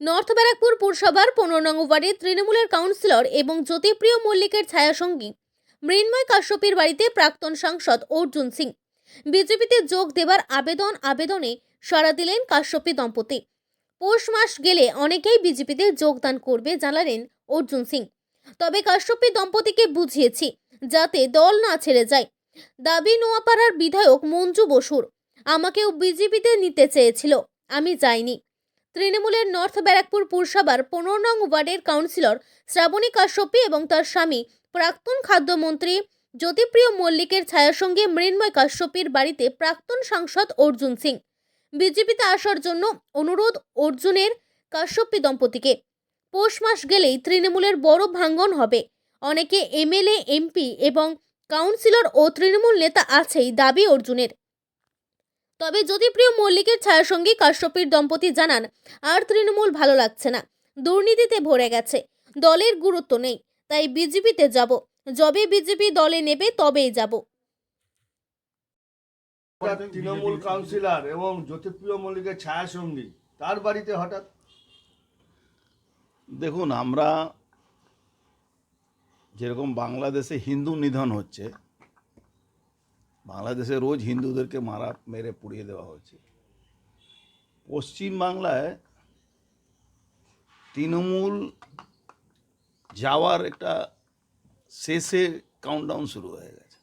North Barrackpore পুরসভার পনেরো নং ওয়ার্ডের তৃণমূলের কাউন্সিলর এবং জ্যোতিপ্রিয় মল্লিকের ছায়াসঙ্গী মৃন্ময় কাশ্যপের বাড়িতে প্রাক্তন সাংসদ অর্জুন সিং। বিজেপিতে যোগ দেবার আবেদন আবেদনে সাড়া দিলেন কাশ্যপী দম্পতি। পৌষ মাস গেলে অনেকেই বিজেপিতে যোগদান করবে জানালেন অর্জুন সিং। তবে কাশ্যপী দম্পতিকে বুঝিয়েছি যাতে দল না ছেড়ে যায়। দাবি নোয়াপাড়ার বিধায়ক মঞ্জু বসুর, আমাকেও বিজেপিতে নিতে চেয়েছিল, আমি যাইনি। তৃণমূলের নর্থ ব্যারাকপুর পুরসভার পনেরো নং ওয়ার্ডের কাউন্সিলর শ্রাবণী কাশ্যপী এবং তার স্বামী প্রাক্তন খাদ্যমন্ত্রী জ্যোতিপ্রিয় মল্লিকের ছায়াসঙ্গী মৃন্ময় কাশ্যপীর বাড়িতে প্রাক্তন সাংসদ অর্জুন সিং। বিজেপিতে আসার জন্য অনুরোধ অর্জুনের কাশ্যপী দম্পতিকে। পৌষ মাস গেলেই তৃণমূলের বড় ভাঙ্গন হবে। অনেকে এমএলএ, এমপি এবং কাউন্সিলর ও তৃণমূল নেতা আছেই দাবি অর্জুনের। তবে জ্যোতিপ্রিয় মল্লিকের ছায়াসঙ্গী কাশ্যপীর দম্পতি জানান আর তৃণমূল ভালো লাগছে না। দুর্নীতিতে ভরে গেছে। দলের গুরুত্ব নেই। তাই বিজেপিতে যাব। যবে বিজেপি দলে নেবে তবেই যাব। তৃণমূল কাউন্সিলর এবং জ্যোতিপ্রিয় মল্লিকের ছায়া সঙ্গী তার বাড়িতে হঠাৎ? দেখুন আমরা যেরকম বাংলাদেশে হিন্দু নিধন হচ্ছে বাংলাদেশে রোজ হিন্দুদেরকে মারা মেরে পুড়িয়ে দেওয়া হচ্ছে পশ্চিম বাংলায় তৃণমূল যাওয়ার একটা শেষে কাউন্টডাউন শুরু হয়ে গেছে।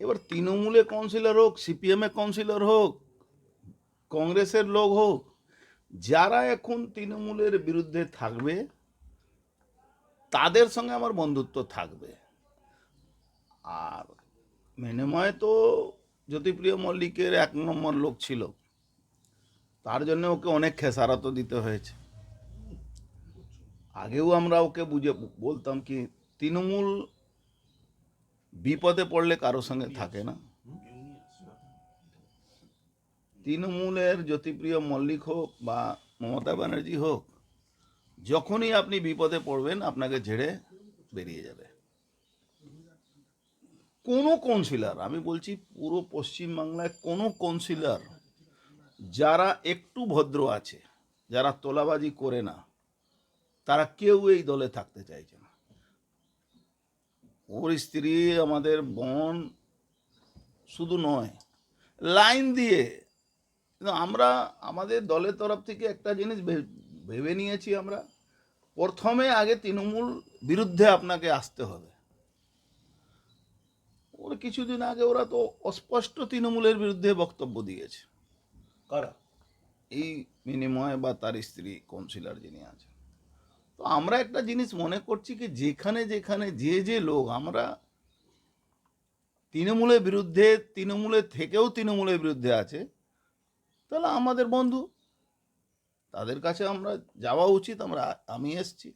এবার তৃণমূলে কাউন্সিলর হোক সিপিএমে কাউন্সিলর হোক, কংগ্রেসের লোক হোক, যারা এখন তৃণমূলের বিরুদ্ধে থাকবে, তাদের সঙ্গে আমার বন্ধুত্ব থাকবে। আর মিনিময় তো জ্যোতিপ্রিয় মল্লিকের এক নম্বর লোক ছিল। তার জন্য ওকে অনেক খেসারত দিতে হয়েছে। আগেও আমরা ওকে বুঝে বলতাম কি, তৃণমূল বিপদে পড়লে কারোর সঙ্গে থাকে না। তৃণমূলের জ্যোতিপ্রিয় মল্লিক হোক বা মমতা ব্যানার্জি হোক, যখনই আপনি বিপদে পড়বেন, আপনাকে ঝেড়ে বেরিয়ে যাবে। কোনো কাউন্সিলর আমি বলছি পুরো পশ্চিমবাংলায় কোনো কাউন্সিলর যারা একটু ভদ্র আছে, যারা তোলাবাজি করে না, তারা কেউ এই দলে থাকতে চাইছে না। ওর স্ত্রী আমাদের বোন শুধু নয়, লাইন দিয়ে আমরা আমাদের দলের তরফ থেকে একটা জিনিস ভেবে নিয়েছি আমরা, প্রথমে আগে তৃণমূল বিরুদ্ধে আপনাকে আসতে হবে। কিছুদিন আগে ওরা তো অস্পষ্ট তৃণমূলের বিরুদ্ধে বক্তব্য দিয়েছে। কারা? এই বিনিময় বা তার স্ত্রী কাউন্সিলর যিনি আছেন। তো আমরা একটা জিনিস মনে করছি কি, যেখানে যেখানে যে যে লোক, আমরা তৃণমূলের বিরুদ্ধে, তৃণমূলের থেকেও তৃণমূলের বিরুদ্ধে আছে, তাহলে আমাদের বন্ধু, তাদের কাছে আমরা যাওয়া উচিত, আমরা, আমি এসছি।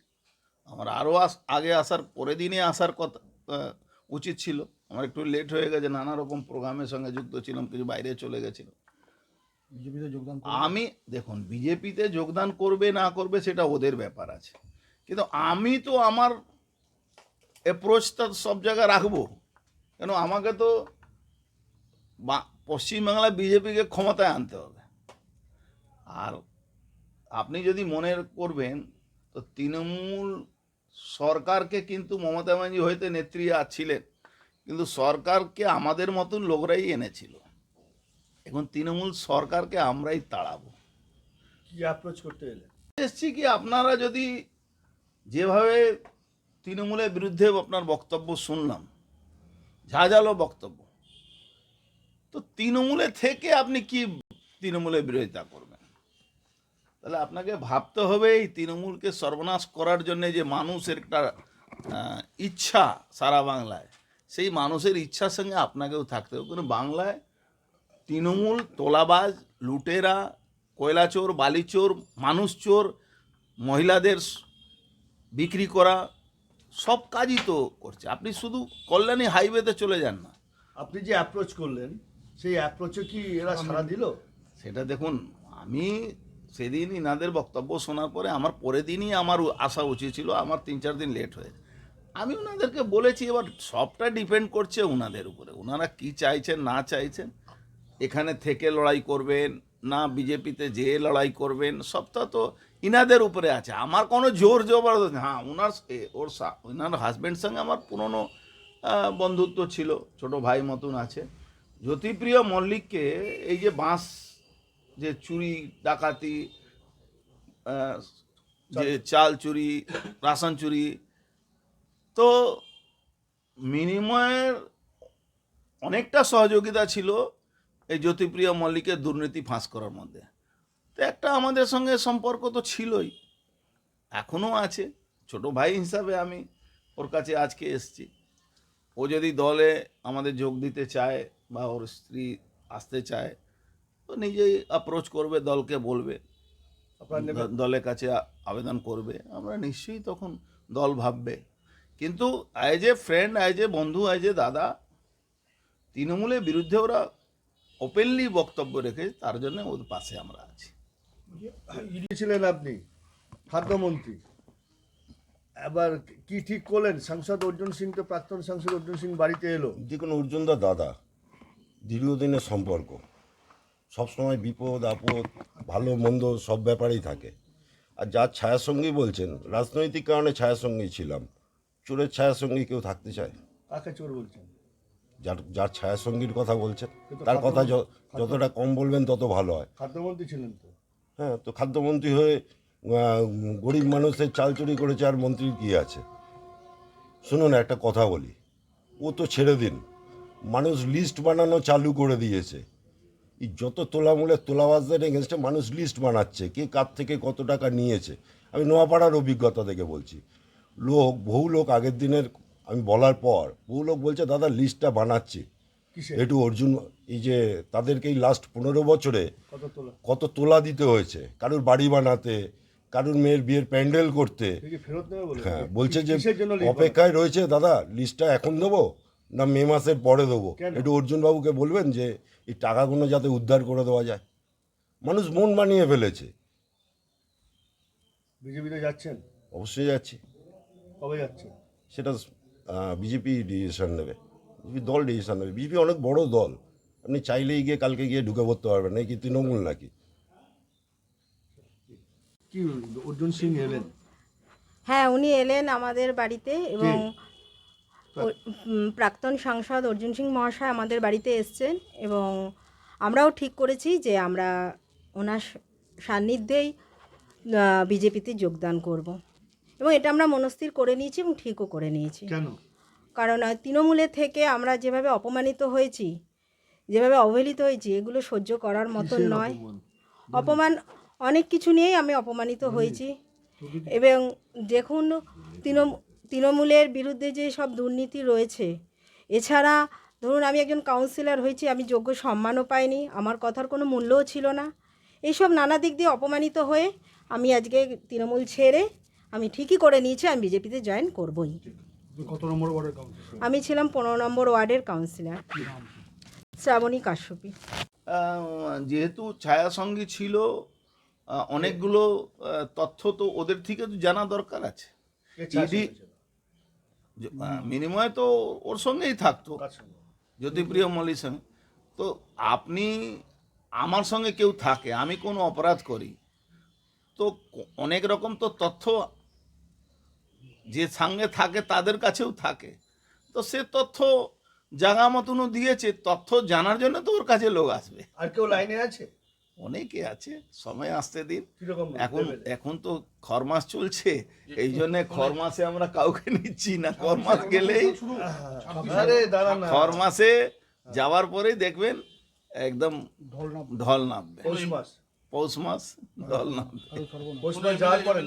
আমার আরও আস, আগে আসার পরের দিনে আসার কথা উচিত ছিল। আমার একটু লেট হয়ে গেছে নানা রকম প্রোগ্রামের সঙ্গে যুক্ত ছিলাম কিছু বাইরে চলে গেছিলাম বিজেপিতে যোগদান আমি দেখুন বিজেপিতে যোগদান করবে না করবে সেটা ওদের ব্যাপার আছে। কিন্তু আমি তো আমার অ্যাপ্রোচটা সব জায়গায় রাখব। কেন আমাকে তো বা- পশ্চিমবাংলায় বিজেপিকে ক্ষমতায় আনতে হবে। আর আপনি যদি মনে করবেন তো তৃণমূল সরকারকে কিন্তু মমতা ব্যানার্জি হইতে নেত্রী আর ছিলেন কিন্তু সরকারকে আমাদের মতন লোকরাই এনেছিল। এখন তৃণমূল সরকারকে আমরাই তাড়াবো। কি অ্যাপ্রোচ করতে এলেন? এসছি কি আপনারা যদি যেভাবে তৃণমূলের বিরুদ্ধে আপনার বক্তব্য শুনলাম ঝাঁঝালো বক্তব্য তো তৃণমূলে থেকে আপনি কি তৃণমূলের বিরোধিতা করবেন? তাহলে আপনাকে ভাবতে হবে এই তৃণমূলকে সর্বনাশ করার জন্যে যে মানুষের একটা ইচ্ছা সারা বাংলায়। সেই মানুষের ইচ্ছার সঙ্গে আপনাকেও থাকতে হবে। কারণ বাংলায় তৃণমূল তোলাবাজ লুটেরা কয়লা চোর বালি চোর মানুষ চোর মহিলাদের বিক্রি করা সব কাজই তো করছে। আপনি শুধু কল্যাণী হাইওয়েতে চলে যান না। আপনি যে অ্যাপ্রোচ করলেন সেই অ্যাপ্রোচে কি এরা সারা দিল? সেটা দেখুন আমি সেদিন ইনাদের বক্তব্য শোনার পরে আমার পরের দিনই আমার আসা উচিত ছিল, আমার তিন চার দিন লেট হয়ে আমি ওনাদেরকে বলেছি, এবার সবটা ডিপেন্ড করছে ওনাদের উপরে। ওনারা কি চাইছেন, না চাইছেন, এখানে থেকে লড়াই করবেন, না বিজেপিতে যে লড়াই করবেন, সবটা তো ইনাদের উপরে আছে। আমার কোনো জোর জবরদস্ত হ্যাঁ ওনার ওর ওনার হাজব্যান্ড সঙ্গে আমার পুরনো বন্ধুত্ব ছিল, ছোট ভাই মতন আছে। জ্যোতিপ্রিয় মল্লিককে এই যে বাঁশ যে চুরি ডাকাতি যে চাল। চুরি রাশন চুরি। তো মিনিময়ের অনেকটা সহযোগিতা ছিল এই জ্যোতিপ্রিয় মল্লিকের দুর্নীতি ফাঁস করার মধ্যে। তো একটা আমাদের সঙ্গে সম্পর্ক তো ছিলই এখনও আছে। ছোট ভাই হিসাবে আমি ওর কাছে আজকে এসছি। ও যদি দলে আমাদের যোগ দিতে চায় বা ওর স্ত্রী আসতে চায় তো নিজেই অ্যাপ্রোচ করবে দলকে বলবে। আপনার দলের কাছে আবেদন করবে। আমরা নিশ্চয়ই তখন দল ভাববে। কিন্তু as a friend as a বন্ধু অ্যাজ এ দাদা তৃণমূলের বিরুদ্ধে ওরা ওপেনলি বক্তব্য রেখে তার জন্য ওর পাশে আমরা আছি। ইডি ছিলেন আপনি খাদ্যমন্ত্রী। এবার কি ঠিক করলেন? সাংসদ অর্জুন সিং তো প্রাক্তন সাংসদ অর্জুন সিং বাড়িতে এলো। দেখুন অর্জুনদা দাদা দীর্ঘদিনের সম্পর্ক। সবসময় বিপদ আপদ ভালো মন্দ সব ব্যাপারেই থাকে। আর যার ছায়াসঙ্গী বলছেন রাজনৈতিক কারণে ছায়াসঙ্গী ছিলাম। চোরের ছায়াসঙ্গী কেউ থাকতে চায়? কাকে চোর বলছেন? যার যার ছায়াসঙ্গীর কথা বলছেন তার কথা য- যতটা কম বলবেন তত ভালো হয়। খাদ্যমন্ত্রী ছিলেন তো? হ্যাঁ তো খাদ্যমন্ত্রী হয়ে গরিব মানুষের চাল চুরি করেছে আর মন্ত্রীর কী আছে? শুনুন একটা কথা বলি। ও তো ছেড়ে দিন। মানুষ লিস্ট বানানো চালু করে দিয়েছে। যত তোলামূলের তোলাবাজদের এগেনস্টে মানুষ লিস্ট বানাচ্ছে কে কার থেকে কত টাকা নিয়েছে আমি নোয়াপাড়ার অভিজ্ঞতা থেকে বলছি। লোক বহু লোক আগের দিনের আমি বলার পর বহু লোক বলছে দাদা লিস্টটা বানাচ্ছি। একটু অর্জুন এই যে তাদেরকে এই লাস্ট পনেরো বছরে কত তোলা? দিতে হয়েছে কারুর বাড়ি বানাতে কারুর মেয়ের বিয়ের প্যান্ডেল করতে। হ্যাঁ বলছে যে অপেক্ষায় রয়েছে দাদা লিস্টটা এখন দেবো? না মে মাসের পরে দেবো। একটু অর্জুনবাবুকে বলবেন যে এই টাকাগুলো যাতে উদ্ধার করে দেওয়া যায়। মানুষ মন বানিয়ে ফেলেছে। বিজেপিতে যাচ্ছেন? অবশ্যই যাচ্ছি। কবে যাচ্ছেন? সেটা বিজেপি ডিসিশন নেবে। বিজেপি দল ডিসিশন নেবে। বিজেপি অনেক বড় দল। আপনি চাইলেই গিয়ে কালকে গিয়ে ঢুকে পড়তে পারবেন। না কি তৃণমূল নাকি? কি অর্জুন সিং এলেন? হ্যাঁ উনি এলেন আমাদের বাড়িতে এবং প্রাক্তন সাংসদ অর্জুন সিং মহাশয় আমাদের বাড়িতে এসছেন এবং আমরাও ঠিক করেছি যে আমরা ওনার সান্নিধ্যেই বিজেপিতে যোগদান করব। এবং এটা আমরা মনস্থির করে নিয়েছি এবং ঠিকও করে নিয়েছি। কারণ তৃণমূলের থেকে আমরা যেভাবে অপমানিত হয়েছি যেভাবে অবহেলিত হয়েছি এগুলো সহ্য করার মতন নয়। অপমান? অনেক কিছু নিয়েই আমি অপমানিত হয়েছি। এবং দেখুন তৃণ- তৃণমূলের বিরুদ্ধে যে সব দুর্নীতি রয়েছে এছাড়া ধরুন আমি একজন কাউন্সিলর হয়েছি আমি যোগ্য সম্মানও পাইনি আমার কথার কোনো মূল্যও ছিল না। এইসব নানা দিক দিয়ে অপমানিত হয়ে আমি আজকে তৃণমূল ছেড়ে আমি ঠিকই করে নিয়েছি আমি বিজেপিতে জয়েন করবই। কত নম্বর ওয়ার্ডের আমি ছিলাম পনেরো নম্বর ওয়ার্ডের কাউন্সিলর শ্রাবণী কাশ্যপী। যেহেতু ছায়া সঙ্গী ছিল অনেকগুলো তথ্য তো ওদের থেকে তো জানা দরকার আছে। ইডি মিনিময় তো ওর সঙ্গেই থাকতো। জ্যোতিপ্রিয় মল্লির সঙ্গে তো আপনি আমার সঙ্গে কেউ থাকে আমি কোনো অপরাধ করি তো অনেক রকম তো তথ্য যে সঙ্গে থাকে তাদের কাছেও থাকে। তো সে তথ্য জাগা মতনও দিয়েছে তথ্য জানার জন্য তো ওর কাছে লোক আসবে। আর কেউ লাইনে আছে? অনেকে আছে সময় আসতে দিন। এখন এখন তো খরমাস চলছে এই জন্য খরমাসে আমরা কাউকে নিচ্ছি না খরমাস গেলেই আরে দাঁড়ান না। খর মাসে যাওয়ার পরেই দেখবেন একদম ঢল নামবে। পৌষ মাস। ঢল নামবে। পৌষ মাস যাওয়ার পরে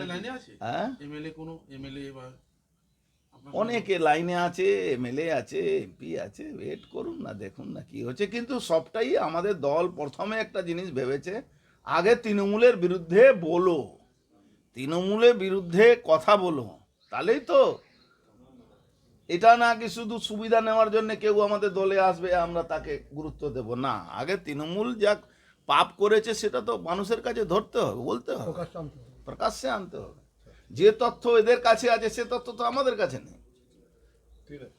হ্যাঁ? এমএলএ কোনো এমএলএ বা অনেকে লাইনে আছে এমএলএ আছে এমপি আছে ওয়েট করুন না দেখুন না কি হচ্ছে। কিন্তু সবটাই আমাদের দল প্রথমে একটা জিনিস ভেবেছে আগে তৃণমূলের বিরুদ্ধে বলো। তৃণমূলের বিরুদ্ধে কথা বলো তাহলেই তো। এটা না কি শুধু সুবিধা নেওয়ার জন্য কেউ আমাদের দলে আসবে আমরা তাকে গুরুত্ব দেব? না আগে তৃণমূল যা পাপ করেছে সেটা তো মানুষের কাছে ধরতে হবে বলতে হবে। প্রকাশ্যে আনতে হবে। যে তথ্য এদের কাছে আছে সে তথ্য তো আমাদের কাছে নেই। ঠিক আছে।